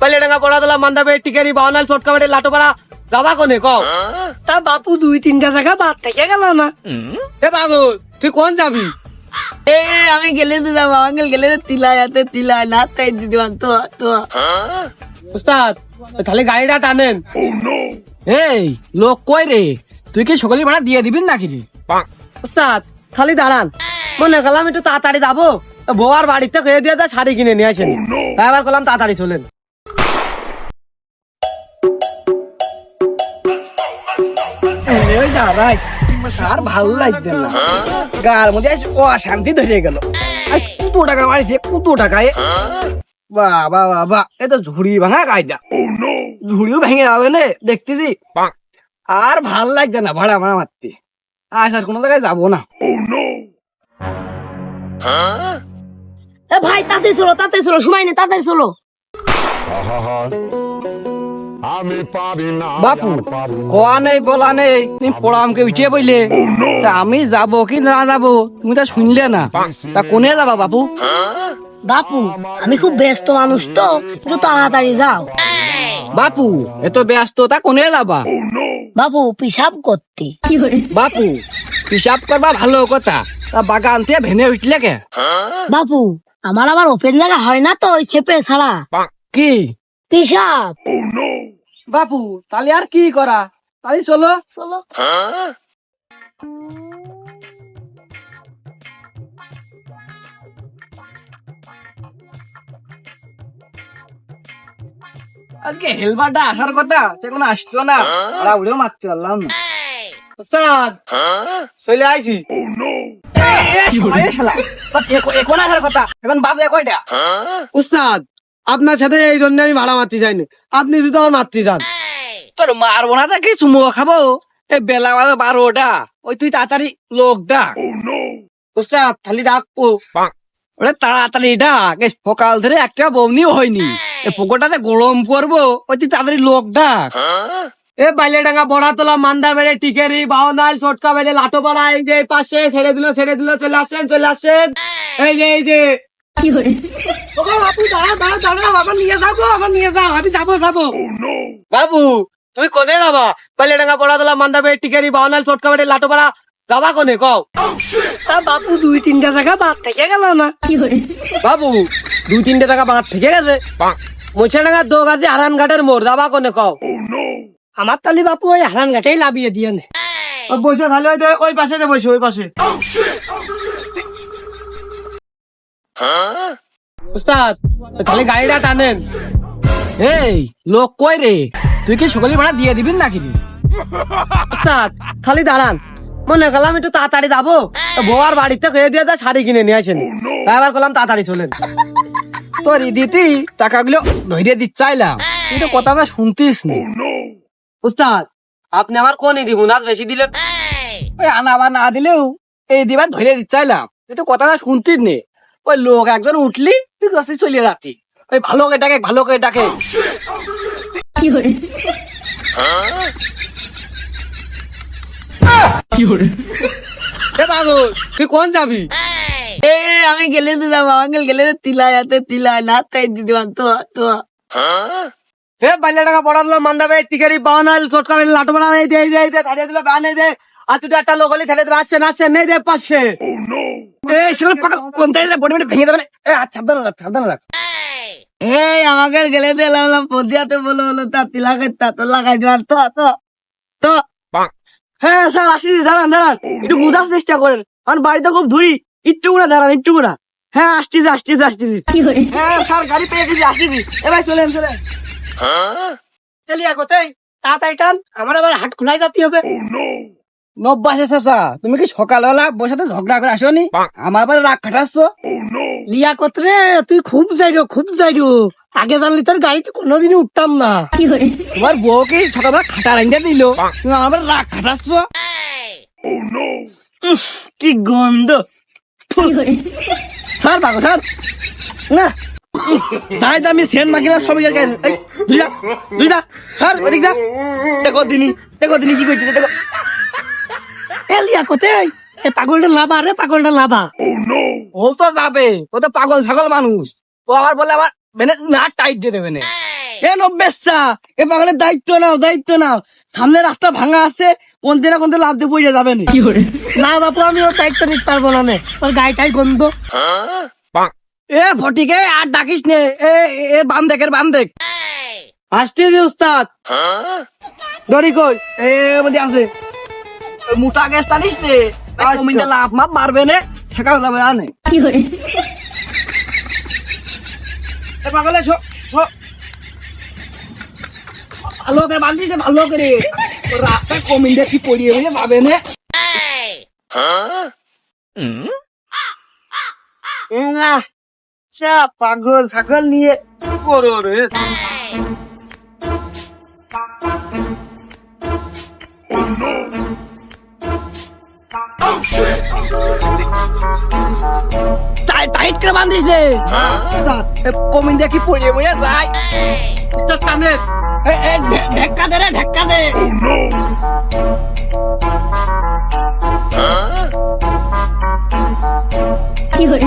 পালিয়াডাঙ্গা পড়া দিলাম মান্দাবে টিকারি বাউনাল চটকাবাড়ি লাটোপাড়া যাবা কোনে কও তা বাপু দুই তিনটা জায়গা বাদ থেকে গেল না। এ বাবু তুই কোন যাবি? এ আমি গেলে তো যাব আঙ্কেল গেলে তিলায় হাতে তিলায় না তাই দিদি তো তো উস্তাদ তাহলে গাড়িটা টানেন। এই লোক কই রে? তুই কি সকলের ভাড়া দিয়ে দিবি নাকি রে? উস্তাদ খালি দাঁড়ান। মনে করলাম একটু তাড়াতাড়ি যাব। বউ আর বাড়িতে খেয়ে দিয়ে শাড়ি কিনে নিয়ে আসেন। তাই আবার করলাম তাড়াতাড়ি চলেন। আর ভালো লাগছে না। গার মধ্যে অশান্তি ধরে গেল। আজ কত টাকা মারিছে কত টাকায়। বাবা বাবা এ তো ঝুড়ি ভাঙা কায়দা ঝুড়িও ভেঙে যাবে না দেখতেছি। আর ভালো লাগছে না ভাড়া ভাড়া মারতে। আজ আর কোনো জায়গায় যাব না। এ ভাই তাতে চলো তাতে চলো সময় নেই তাতে চলো। আহা, আমি পারি না বাপু। কোয়া নেই বলা নেই তুমি পড়ামকে উঠিয়ে বইলে তা আমি যাব কি না যাব তুমি তা শুনলে না। তা কোনে যাবা বাপু? বাপু আমি খুব ব্যস্ত মানুষ তো একটু তাড়াতাড়ি যাও। বাপু এত ব্যস্ত তা কোনে যাবা? বাপু পিসাব করতে। বাপু হিসাব করবা ভালো কথা। তা বাগান থেকে ভেনে উঠলে কে? বাপু আমার আবার ওপেন জায়গা হয় না তো ওই চেপে ছাড়া। কি? পিসাব বাপু তাহলে আর কি করা? তাহলে চলো। চলো। আজকে হেলবারটা আসার কথা সে কোনো আসতো না। ওরা উড়েও মারতে পারলাম। না উস্তাদ চলে আইছি। এখন আসার কথা এখন বাজে কয়টা? উস্তাদ আপনার সাথে এই জন্য আমি ভাড়া মারতে যাইনি। আপনি যদি আমার মারতে যান। তোর মারবো না তা কি চুমো খাব? এই বেলা বাজে বারোটা। ওই তুই তাড়াতাড়ি লোক ডাক। উস্তাদ খালি ডাকবো। ওরে তাড়াতাড়ি ডাক। এই সকাল ধরে একটা বৌনিও হয়নি। এই পুকুরটাতে গরম করব। ওই তুই তাড়াতাড়ি লোক ডাক। এ বাইলেডাঙ্গা বড়াতলা মান্দা বেড়ে টিকেরি বাউনাল চটকা বেড়ে লাটোপাড়া এই যে পাশে ছেড়ে দিল ছেড়ে দিল চলে আসেন চলে আসেন। এই যে এই যে। দাঁড়া দাঁড়া দাঁড়া বাবা নিয়ে যাব আবার নিয়ে যাও আমি যাব যাব। বাবু তুমি কোনে যাবা? মান্দা বেড়ে টিকেরি বাউনাল লাটোপাড়া যাবা কোনে কও? তা বাপু দুই তিনটা জায়গা বাদ থেকে গেল না। বাবু দুই তিনটে টাকা বাদ থেকে গেছে। মুছেডাঙ্গা দোগাদি হারান ঘাটের মোড় যাবা কোনে কও? আমার তালি বাপু ওই হারান ঘাটেই লাভিয়ে দিয়ে নে। বসে খালি ওই ওই পাশে বসে ওই পাশে। উস্তাদ খালি গাড়িটা টানেন। এই লোক কই রে? তুই কি ভাড়া দিয়ে দিবি নাকি উস্তাদ খালি দাঁড়ান। মনে করলাম একটু তাড়াতাড়ি যাব। বাড়িতে খেয়ে দিয়ে শাড়ি কিনে নিয়ে আসেন। তাই আবার করলাম তাড়াতাড়ি চলেন। তোর দিতি টাকাগুলো ধরে দিতে চাইলাম তুই তো কথাটা শুনতিস নি। উস্তাদ আপনি আমার কোন দিব না বেশি দিলেন? ওই আনা বা না দিলেও এই দিবার ধরে দিতে চাইলাম তুই তো কথাটা শুনতিস নে। ওই লোক একজন উঠলি তুই কাছে চলে যাচ্ছি ওই ভালো করে ডাকে ভালো করে ডাকে। এ বাবু তুই কোন যাবি? এ আমি গেলে তো যাব আঙ্কেল গেলে তো তিলায় হাতে তিলায় না তাই দিদি তো তো। এ বাইলে টাকা পড়ালো মান্দাবে টিকারি বাউনাল চটকা লাটো বানা এই দে দে দে ছাড়িয়ে দিল বান এই দে। আর তুই একটা লোক হলি ছেড়ে দিল আসছেন আসছেন নেই দে পাশে। এ সেটা পাকা কোন তাই বডি ভেঙে দেবে? এ আচ্ছা সাবধানে রাখ সাবধানে রাখ। এই আমাকে গেলে তো এলাম পদিয়াতে বলো বলো তা তিলা করতা তো লাগাই দিবার তো তো তো। হ্যাঁ স্যার আসি দাঁড়ান দাঁড়ান। একটু বোঝার চেষ্টা করেন। আমার বাড়িতে খুব ধুরি। একটু করে দাঁড়ান একটু করে হ্যাঁ আসতেছি আসতেছি আসতেছি। হ্যাঁ স্যার গাড়ি পেয়ে গেছি আসতেছি। এবার চলেন চলেন। চলিয়া কোথায়? তাড়াতাড়ি টান আমার আবার হাট খোলাই যেতে হবে। নব্বাসে চাচা। তুমি কি সকালবেলা বসাতে ঝগড়া করে আসনি? আমার আবার রাগ খাটাচ্ছ? লিয়া কতরে তুই খুব যাইরো খুব যাইরো আগে জানলি তোর গাড়িতে কোনোদিনই উঠতাম না। তোমার বউ কি সকালবেলা খাটা রাইন্দা দিল। তুমি আমার রাগ খাটাচ্ছ? কি গন্ধ। স্যার পাগো স্যার না। তাই তো আমি সেন মাগিলাম সবাই এই দুইটা দুইটা স্যার ওদিক যা। দেখো দিনি দেখো দিনি কি করছে দেখো। এ লিয়া কোথায় এ পাগলটা লাভা রে পাগলটা লাভা ও তো যাবে ও তো পাগল ছাগল মানুষ ও আবার বলে আমার মানে না টাইট দিয়ে দেবে না এ নব্বেসা এ পাগলের দায়িত্ব নাও দায়িত্ব নাও সামনে রাস্তা ভাঙা আছে কোন দিনে কোন দিন লাভ দিয়ে পড়ে যাবে না না বাপু আমি ও দায়িত্ব নিতে পারব না নে ওর গাড়িটাই গন্ধ এ ফটিকে আর ডাকিস নে এ এ- এ বান দেখ এর বান দেখ আসতেছি উস্তাদ দড়ি কই এ মধ্যে আছে মোটা গ্যাস টানিস নে। আচ্ছা। লাভ মাপ মারবে নে ঠেকানো যাবে না নে এ পাগলে ছ- ছ- ভালো করে বান্ধিস নে, ভালো করে। রাস্তায় কমিন কি পড়িয়ে হয়ে যাবে নে। না চা পাগল ছাগল নিয়ে করো রে। টাইট টাইট করে বান্ধিস উস্তাদ এ কমিন দেখি কি পড়িয়ে পড়িয়ে যায় উস্তাদ টানে এ এ ঢে- ঢেক্কা দে রে ঢেক্কা দে। কি করে